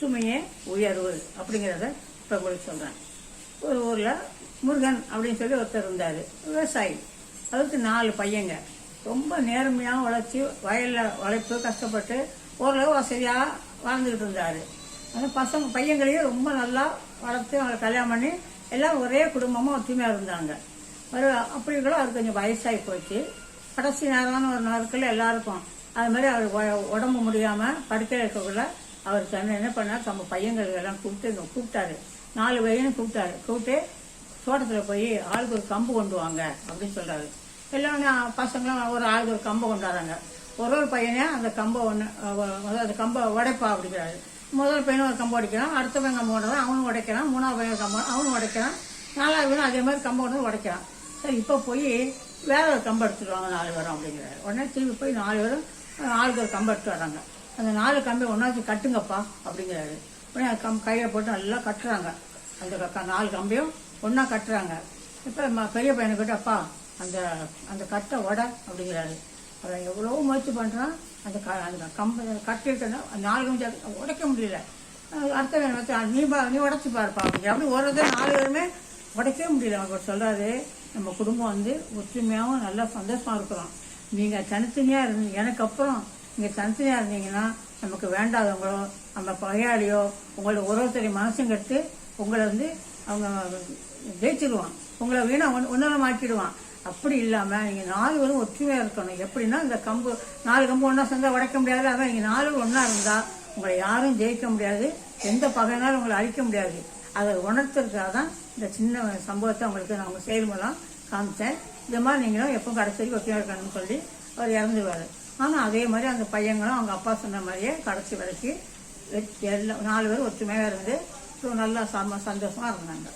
ஒற்றுமையே உயர்வு அப்படிங்கிறத இப்போ உங்களுக்கு சொல்கிறேன் ஒரு ஊரில் முருகன் அப்படின்னு சொல்லி ஒருத்தர் இருந்தார். விவசாயி. அதுக்கு நாலு பையங்க. ரொம்ப நேர்மையாக உழைச்சி வயலில் உழைப்பு கஷ்டப்பட்டு ஓரளவு வசதியாக வாழ்ந்துக்கிட்டு இருந்தார். அந்த பசங்க பையங்களையும் ரொம்ப நல்லா வளர்த்து அவங்களை கல்யாணம் பண்ணி எல்லாம் ஒரே குடும்பமாக ஒற்றுமையாக இருந்தாங்க. ஒரு அப்படி கூட அவர் கொஞ்சம் வயசாகி போச்சு. கடைசி நேரமான ஒரு நாட்கள் எல்லாருக்கும் அது மாதிரி அவர் உடம்பு முடியாமல் படுக்கையில் இருக்கக்குள்ள அவர் சொன்ன என்ன பண்ணார்? நம்ம பையங்களுக்கு எல்லாம் கூப்பிட்டு கூப்பிட்டாரு. நாலு பையனும் கூப்பிட்டாரு. கூப்பிட்டு தோட்டத்தில் போய் ஆளுக்கு ஒரு கம்பு கொண்டு வாங்க அப்படின்னு சொல்கிறாரு எல்லாம் பசங்களும் ஒரு ஆளுக்கு ஒரு கம்பை கொண்டு வராங்க ஒரு ஒரு பையனே அந்த கம்பை ஒன்று அந்த கம்பை உடைப்பா அப்படிங்கிறாரு. முதல் பையனும் ஒரு கம்பை உடைக்கிறான். அடுத்த பையன் கம்பை கொண்டு அவனும் உடைக்கிறான். மூணாவது பையன் கம்பை அவனும் உடைக்கிறான். நாலாவது பையனும் அதே மாதிரி கம்பை கொண்டு வந்து உடைக்கிறான். சரி இப்போ போய் வேற ஒரு கம்பை எடுத்துட்டு வாங்க நாலு பேரும் அப்படிங்கிறாரு. உடனே திரும்பி போய் நாலு பேரும் ஆளுக்கு ஒரு கம்பை எடுத்து வராங்க அந்த நாலு கம்பி ஒன்றாச்சு கட்டுங்கப்பா அப்படிங்கிறாரு. உடனே கம் கையை போட்டு நல்லா கட்டுறாங்க. அந்த க- நாலு கம்பையும் ஒன்றா கட்டுறாங்க. இப்போ பெரிய பையனுக்கிட்ட அப்பா அந்த அந்த கட்டை உட அப்படிங்கிறாரு. அவன் எவ்வளோ முயற்சி பண்ணுறான் அந்த க அந்த கம்பை கட்டிட்டு நாலு கம்பி உடைக்க முடியல. அடுத்த வேணும் நீ பா நீ உடச்சி பாருப்பா. அப்படிங்கிற அப்படி ஒரு நாலு பேருமே உடைக்கவே முடியல. அவர் சொல்கிறாரு நம்ம குடும்பம் வந்து ஒற்றுமையாகவும் நல்லா சந்தோஷமாக இருக்கிறோம். நீங்கள் தனித்தனியாக இருந்தீங்க எனக்கு அப்புறம் நீங்கள் தனித்தனியாக இருந்தீங்கன்னா நமக்கு வேண்டாதவங்களோ நம்ம பகையாளியோ உங்களை ஒரு ஒருத்தரை மனசும் கெடுத்து உங்களை வந்து அவங்க ஜெயிச்சிருவான். உங்களை வீணா ஒன்றும் மாற்றிடுவான் அப்படி இல்லாமல் நீங்கள் நாலு பேரும் ஒற்றுமையாக இருக்கணும். எப்படின்னா இந்த கம்பு நாலு கம்பு ஒன்றா சேர்ந்தால் உடைக்க முடியாது. அதான் நீங்கள் நாலு ஒன்றா இருந்தால் உங்களை யாரும் ஜெயிக்க முடியாது. எந்த பகையினாலும் உங்களை அழிக்க முடியாது. அதை உணர்த்துறதுக்காக தான் இந்த சின்ன சம்பவத்தை உங்களுக்கு நான் உங்கள் செயல்முலாம் காமிச்சேன். இந்த மாதிரி நீங்களும் எப்போ கடைசி வரைக்கும் ஒற்றுமையாக இருக்கணும்னு சொல்லி அவர் இறந்துருவார். ஆனால் அதே மாதிரி அந்த பையங்களும் அவங்க அப்பா சொன்ன மாதிரியே கடைசி வரைக்கும் வெ- எல்லாம் நாலு பேரும் ஒற்றுமையாக இருந்து நல்லா சம சந்தோஷமாக இருந்தாங்க.